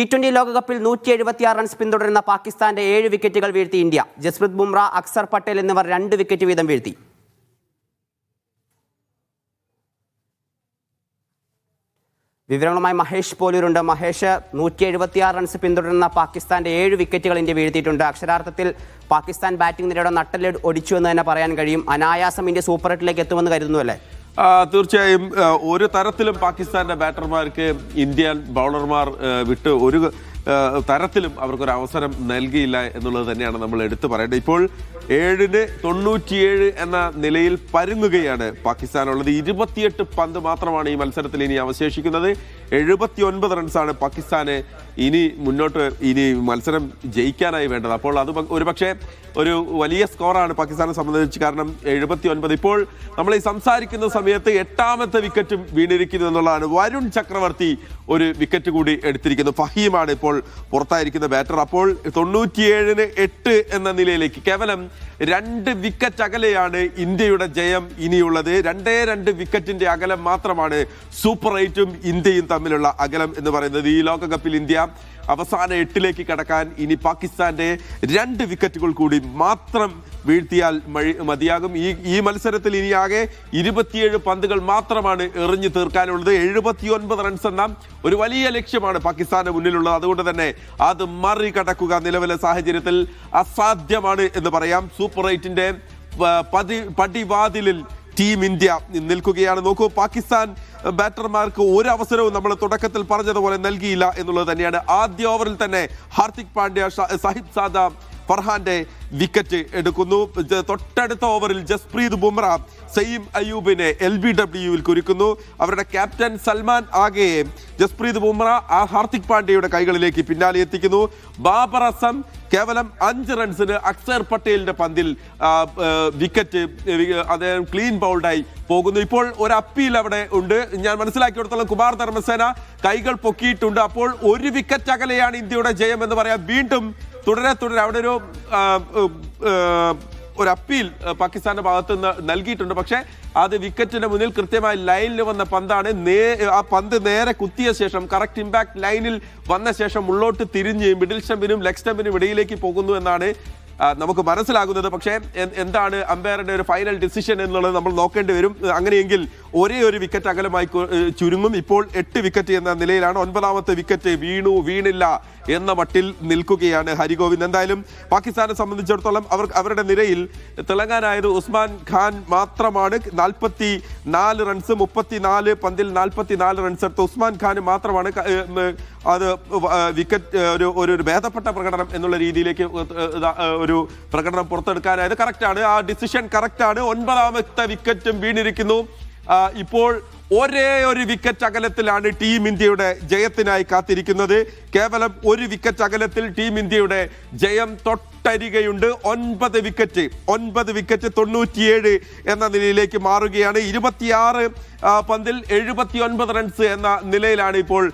T twenty ലോകകപ്പിൽ നൂറ്റി എഴുപത്തിയാറ് റൺസ് പിന്തുടരുന്ന പാകിസ്ഥാന്റെ ഏഴ് വിക്കറ്റുകൾ വീഴ്ത്തി ഇന്ത്യ. ജസ്പ്രീത് ബുംറ അക്സർ പട്ടേൽ എന്നിവർ രണ്ട് വിക്കറ്റ് വീതം വീഴ്ത്തി. വിവരങ്ങളുമായി മഹേഷ് പോലൂരുണ്ട്. മഹേഷ് നൂറ്റി എഴുപത്തിയാറ് റൺസ് പിന്തുടരുന്ന പാകിസ്ഥാന്റെ ഏഴ് വിക്കറ്റുകൾ ഇന്ത്യ വീഴ്ത്തിയിട്ടുണ്ട്. അക്ഷരാർത്ഥത്തിൽ പാകിസ്ഥാൻ ബാറ്റിംഗ് നിരയുടെ നട്ടൽ ഒടിച്ചു എന്ന് തന്നെ പറയാൻ കഴിയും. അനായാസം ഇന്ത്യ സൂപ്പർ എട്ടിലേക്ക് എത്തുമെന്ന് കരുതുന്നു അല്ലേ? തീർച്ചയായും ഒരു തരത്തിലും പാകിസ്ഥാന്റെ ബാറ്റർമാർക്ക് ഇന്ത്യൻ ബൗളർമാർ വിട്ട് ഒരു തരത്തിലും അവർക്കൊരു അവസരം നൽകിയില്ല എന്നുള്ളത് തന്നെയാണ് നമ്മൾ എടുത്തു പറയേണ്ടത്. ഇപ്പോൾ ഏഴിന് തൊണ്ണൂറ്റിയേഴ് എന്ന നിലയിൽ പരുങ്ങുകയാണ് പാകിസ്ഥാനുള്ളത്. ഇരുപത്തിയെട്ട് പന്ത് മാത്രമാണ് ഈ മത്സരത്തിൽ ഇനി അവശേഷിക്കുന്നത്. എഴുപത്തി ഒൻപത് റൺസാണ് പാകിസ്ഥാന് ഇനി മുന്നോട്ട് ഇനി മത്സരം ജയിക്കാനായി വേണ്ടത്. അപ്പോൾ അത് പ- ഒരു പക്ഷേ ഒരു വലിയ സ്കോറാണ് പാകിസ്ഥാനെ സംബന്ധിച്ച് കാരണം എഴുപത്തി ഒൻപത് ഇപ്പോൾ നമ്മൾ ഈ സംസാരിക്കുന്ന സമയത്ത് എട്ടാമത്തെ വിക്കറ്റും വീണിരിക്കുന്നു എന്നുള്ളതാണ് വരുൺ ചക്രവർത്തി ഒരു വിക്കറ്റ് കൂടി എടുത്തിരിക്കുന്നു. ഫഹീമാണ് ഇപ്പോൾ പുറത്തായിരിക്കുന്ന ബാറ്റർ അപ്പോൾ തൊണ്ണൂറ്റിയേഴിന് എട്ട് എന്ന നിലയിലേക്ക് കേവലം രണ്ട് വിക്കറ്റ് അകലെയാണ് ഇന്ത്യയുടെ ജയം ഇനിയുള്ളത്. രണ്ടേ രണ്ട് വിക്കറ്റിന്റെ അകലം മാത്രമാണ് സൂപ്പർ എയ്റ്റും ഇന്ത്യയും തമ്മിലുള്ള അകലം എന്ന് പറയുന്നത്. ഈ ലോകകപ്പിൽ ഇന്ത്യ അവസാന എട്ടിലേക്ക് കടക്കാൻ ഇനി പാകിസ്ഥാന്റെ രണ്ട് വിക്കറ്റുകൾ കൂടി മാത്രം വീഴ്ത്തിയാൽ മഴി മതിയാകും. ഈ ഈ മത്സരത്തിൽ ഇനി ആകെ ഇരുപത്തിയേഴ് പന്തുകൾ മാത്രമാണ് എറിഞ്ഞു തീർക്കാനുള്ളത്. എഴുപത്തി ഒൻപത് റൺസ് എന്ന ഒരു വലിയ ലക്ഷ്യമാണ് പാകിസ്ഥാന് മുന്നിലുള്ളത്. അതുകൊണ്ട് തന്നെ അത് മറികടക്കുക നിലവിലെ സാഹചര്യത്തിൽ അസാധ്യമാണ് എന്ന് പറയാം. സൂപ്പർ എയ്റ്റിന്റെ പതി പടിവാതിലിൽ ടീം ഇന്ത്യ നിൽക്കുകയാണ്. നോക്കൂ പാകിസ്ഥാൻ ബാറ്റർമാർക്ക് ഒരു അവസരവും നമ്മൾ തുടക്കത്തിൽ പറഞ്ഞതുപോലെ നൽകിയില്ല എന്നുള്ളത് തന്നെയാണ്. ആദ്യ ഓവറിൽ തന്നെ ഹാർദിക് പാണ്ഡ്യ സാഹിബ് സാദ ഫർഹാന്റെ വിക്കറ്റ് എടുക്കുന്നു. തൊട്ടടുത്ത ഓവറിൽ ജസ്പ്രീത് ബുംറ സെയിം അയ്യൂബിനെ എൽ ബി ഡബ്ല്യുവിൽ കുരുക്കുന്നു. അവരുടെ ക്യാപ്റ്റൻ സൽമാൻ ആഗയെ ജസ്പ്രീത് ബുംറ ഹാർദിക് പാണ്ഡ്യയുടെ കൈകളിലേക്ക് പിന്നാലെ എത്തിക്കുന്നു. ബാബർ അസം കേവലം അഞ്ച് റൺസിന് അക്സർ പട്ടേലിന്റെ പന്തിൽ വിക്കറ്റ് അദ്ദേഹം ക്ലീൻ ബൗൾഡായി പോകുന്നു. ഇപ്പോൾ ഒരു അപ്പീൽ അവിടെ ഉണ്ട്. ഞാൻ മനസ്സിലാക്കിയെടുത്തോളം കുമാർ ധർമ്മസേന കൈകൾ പൊക്കിയിട്ടുണ്ട്. അപ്പോൾ ഒരു വിക്കറ്റ് അകലെയാണ് ഇന്ത്യയുടെ ജയം എന്ന് പറയാം. വീണ്ടും തുടരെ തുടരെ. അവിടെ ഒരു ഒരു അപ്പീൽ പാകിസ്ഥാന്റെ ഭാഗത്ത് നിന്ന് നൽകിയിട്ടുണ്ട്. പക്ഷേ അത് വിക്കറ്റിന്റെ മുന്നിൽ കൃത്യമായി ലൈനിൽ വന്ന പന്താണ് നേ ആ പന്ത് നേരെ കുത്തിയ ശേഷം കറക്റ്റ് ഇമ്പാക്ട് ലൈനിൽ വന്ന ശേഷം ഉള്ളോട്ട് തിരിഞ്ഞ് മിഡിൽ സ്റ്റമ്പിനും ലെഗ് സ്റ്റമ്പിനും ഇടയിലേക്ക് പോകുന്നു എന്നാണ് നമുക്ക് മനസ്സിലാകുന്നത്. പക്ഷേ എന്താണ് അമ്പയറുടെ ഒരു ഫൈനൽ ഡിസിഷൻ എന്നുള്ളത് നമ്മൾ നോക്കേണ്ടി വരും. അങ്ങനെയെങ്കിൽ ഒരേ ഒരു വിക്കറ്റ് അകലമായി ചുരുങ്ങും. ഇപ്പോൾ എട്ട് വിക്കറ്റ് എന്ന നിലയിലാണ്. ഒൻപതാമത്തെ വിക്കറ്റ് വീണു വീണില്ല എന്ന മട്ടിൽ നിൽക്കുകയാണ് ഹരിഗോവിന്ദ്. എന്തായാലും പാകിസ്ഥാനെ സംബന്ധിച്ചിടത്തോളം അവർ അവരുടെ നിരയിൽ തിളങ്ങാനായത് ഉസ്മാൻ ഖാൻ മാത്രമാണ്. നാൽപ്പത്തി നാല് റൺസ് മുപ്പത്തിനാല് പന്തിൽ നാൽപ്പത്തി നാല് റൺസ് എടുത്ത ഉസ്മാൻ ഖാന് മാത്രമാണ് അത് വിക്കറ്റ് ഒരു ഒരു ഒരു ഭേദപ്പെട്ട പ്രകടനം എന്നുള്ള രീതിയിലേക്ക് ഒരു പ്രകടനം പുറത്തെടുക്കാനായത് കറക്റ്റാണ്. ആ ഡിസിഷൻ കറക്റ്റാണ്. ഒൻപതാമത്തെ വിക്കറ്റും വീണിരിക്കുന്നു. ഇപ്പോൾ ഒരേ ഒരു വിക്കറ്റ് അകലത്തിലാണ് ടീം ഇന്ത്യയുടെ ജയത്തിനായി കാത്തിരിക്കുന്നത്. കേവലം ഒരു വിക്കറ്റ് അകലത്തിൽ ടീം ഇന്ത്യയുടെ ജയം തൊട്ടരികയുണ്ട് ഒൻപത് വിക്കറ്റ് ഒൻപത് വിക്കറ്റ് തൊണ്ണൂറ്റിയേഴ് എന്ന നിലയിലേക്ക് മാറുകയാണ്. ഇരുപത്തിയാറ് പന്തിൽ എഴുപത്തി ഒൻപത് റൺസ് എന്ന നിലയിലാണ് ഇപ്പോൾ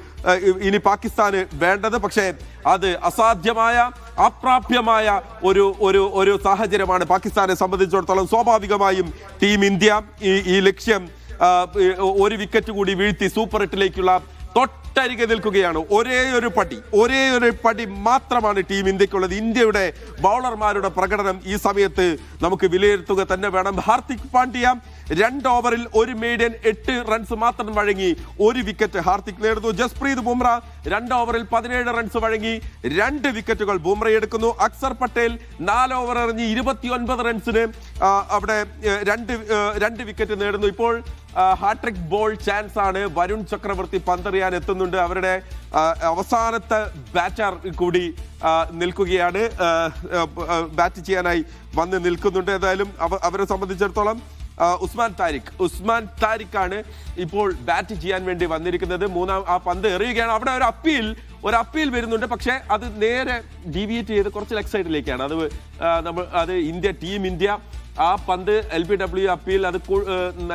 ഇനി പാകിസ്ഥാന് വേണ്ടത്. പക്ഷേ അത് അസാധ്യമായ അപ്രാപ്യമായ ഒരു ഒരു ഒരു സാഹചര്യമാണ് പാകിസ്ഥാനെ സംബന്ധിച്ചിടത്തോളം സ്വാഭാവികമായും ടീം ഇന്ത്യ ഈ ഈ ലക്ഷ്യം ഒരു വിക്കറ്റ് കൂടി വീഴ്ത്തി സൂപ്പർ എട്ടിലേക്കുള്ള തൊട്ടരികെ നിൽക്കുകയാണ്. ഒരേ ഒരു പടി ഒരേ ഒരു പടി മാത്രമാണ് ടീം ഇന്ത്യക്കുള്ളത്. ഇന്ത്യയുടെ ബൗളർമാരുടെ പ്രകടനം ഈ സമയത്ത് നമുക്ക് വിലയിരുത്തുക തന്നെ വേണം. ഹാർദിക് പാണ്ഡ്യ രണ്ട് ഓവറിൽ ഒരു മീഡിയൻ എട്ട് റൺസ് മാത്രം വഴങ്ങി ഒരു വിക്കറ്റ് ഹാർദിക് നേടുന്നു. ജസ്പ്രീത് ബുംറ രണ്ട് ഓവറിൽ പതിനേഴ് റൺസ് വഴങ്ങി രണ്ട് വിക്കറ്റുകൾ ബുംറ എടുക്കുന്നു. അക്സർ പട്ടേൽ നാല് ഓവർ എറിഞ്ഞ് ഇരുപത്തിയൊൻപത് റൺസിന് അവിടെ രണ്ട് രണ്ട് വിക്കറ്റ് നേടുന്നു. ഇപ്പോൾ ഹാട്രിക് ബോൾ ചാൻസ് ആണ് വരുൺ ചക്രവർത്തി പന്തറിയാൻ എത്തുന്നുണ്ട്. അവരുടെ അവസാനത്തെ ബാറ്റർ കൂടി നിൽക്കുകയാണ്. ബാറ്റ് ചെയ്യാനായി വന്ന് നിൽക്കുന്നുണ്ട്. ഏതായാലും അവ- അവരെ സംബന്ധിച്ചിടത്തോളം ഉസ്മാൻ താരിഖ് ഉസ്മാൻ താരിഖ് ആണ് ഇപ്പോൾ ബാറ്റ് ചെയ്യാൻ വേണ്ടി വന്നിരിക്കുന്നത്. മൂന്നാം ആ പന്ത് എറിയുകയാണ്. അവിടെ ഒരു അപ്പീൽ ഒരു അപ്പീൽ വരുന്നുണ്ട്. പക്ഷെ അത് നേരെ ഡീവിയേറ്റ് ചെയ്ത് കുറച്ച് ലെഗ് സൈഡിലേക്കാണ് അത് നമ്മൾ അത് ഇന്ത്യ ടീം ഇന്ത്യ. ആ പന്ത് എൽ ബി ഡബ്ല്യു അപ്പീൽ അത്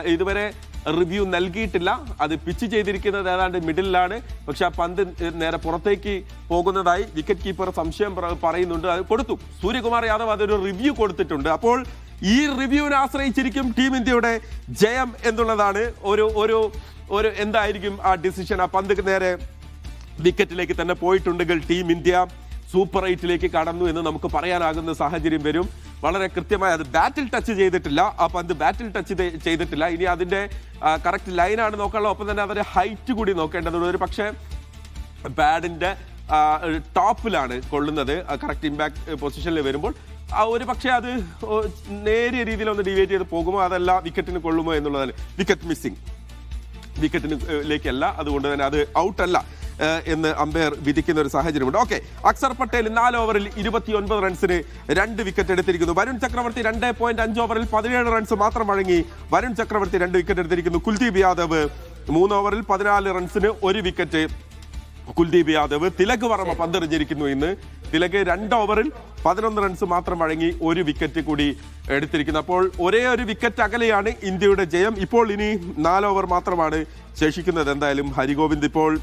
ഇതുവരെ റിവ്യൂ നൽകിയിട്ടില്ല. അത് പിച്ച് ചെയ്തിരിക്കുന്നത് ഏതാണ്ട് മിഡിലാണ് പക്ഷെ ആ പന്ത് നേരെ പുറത്തേക്ക് പോകുന്നതായി വിക്കറ്റ് കീപ്പർ സംശയം പറയുന്നുണ്ട്. അത് കൊടുത്തു. സൂര്യകുമാർ യാദവ് അതൊരു റിവ്യൂ കൊടുത്തിട്ടുണ്ട്. അപ്പോൾ ഈ റിവ്യൂവിനെ ആശ്രയിച്ചിരിക്കും ടീം ഇന്ത്യയുടെ ജയം എന്നുള്ളതാണ് ഒരു ഒരു ഒരു എന്തായിരിക്കും ആ ഡിസിഷൻ. ആ പന്ത് നേരെ വിക്കറ്റിലേക്ക് തന്നെ പോയിട്ടുണ്ടെങ്കിൽ ടീം ഇന്ത്യ സൂപ്പർ എയ്റ്റിലേക്ക് കടന്നു എന്ന് നമുക്ക് പറയാനാകുന്ന സാഹചര്യം വരും. വളരെ കൃത്യമായി അത് ബാറ്റിൽ ടച്ച് ചെയ്തിട്ടില്ല. ആ പന്ത് ബാറ്റിൽ ടച്ച് ചെയ്തിട്ടില്ല. ഇനി അതിന്റെ കറക്റ്റ് ലൈനാണ് നോക്കാനുള്ളത് ഒപ്പം തന്നെ അവരുടെ ഹൈറ്റ് കൂടി നോക്കേണ്ടതുണ്ട്. ഒരു പക്ഷേ പാഡിന്റെ ടോപ്പിലാണ് കൊള്ളുന്നത്. കറക്റ്റ് ഇമ്പാക്ട് പൊസിഷനിൽ വരുമ്പോൾ. ഒരു പക്ഷേ അത് നേരിയ രീതിയിൽ ഒന്ന് ഡിവൈറ്റ് ചെയ്ത് പോകുമോ? അതല്ല വിക്കറ്റിന് കൊള്ളുമോ എന്നുള്ളതാണ്. വിക്കറ്റ് മിസ്സിംഗ് വിക്കറ്റിന് ലേക്കല്ല. അതുകൊണ്ട് തന്നെ അത് ഔട്ടല്ല എന്ന് അമ്പയർ വിധിക്കുന്ന ഒരു സാഹചര്യമുണ്ട്. ഓക്കെ അക്സർ പട്ടേൽ നാല് ഓവറിൽ ഇരുപത്തി ഒൻപത് റൺസിന് രണ്ട് വിക്കറ്റ് എടുത്തിരിക്കുന്നു. വരുൺ ചക്രവർത്തി രണ്ട് പോയിന്റ് അഞ്ച് ഓവറിൽ പതിനേഴ് റൺസ് മാത്രം വഴങ്ങി. വരുൺ ചക്രവർത്തി രണ്ട് വിക്കറ്റ് എടുത്തിരിക്കുന്നു. കുൽദീപ് യാദവ് മൂന്ന് ഓവറിൽ പതിനാല് റൺസിന് ഒരു വിക്കറ്റ് കുൽദീപ് യാദവ് തിലക് വർമ്മ പന്തെറിഞ്ഞിരിക്കുന്നു ഇന്ന്. തിലക് രണ്ട് ഓവറിൽ പതിനൊന്ന് റൺസ് മാത്രം വഴങ്ങി ഒരു വിക്കറ്റ് കൂടി എടുത്തിരിക്കുന്നു. അപ്പോൾ ഒരേ ഒരു വിക്കറ്റ് അകലെയാണ് ഇന്ത്യയുടെ ജയം. ഇപ്പോൾ ഇനി നാല് ഓവർ മാത്രമാണ് ശേഷിക്കുന്നത്. എന്തായാലും ഹരിഗോവിന്ദ് ഇപ്പോൾ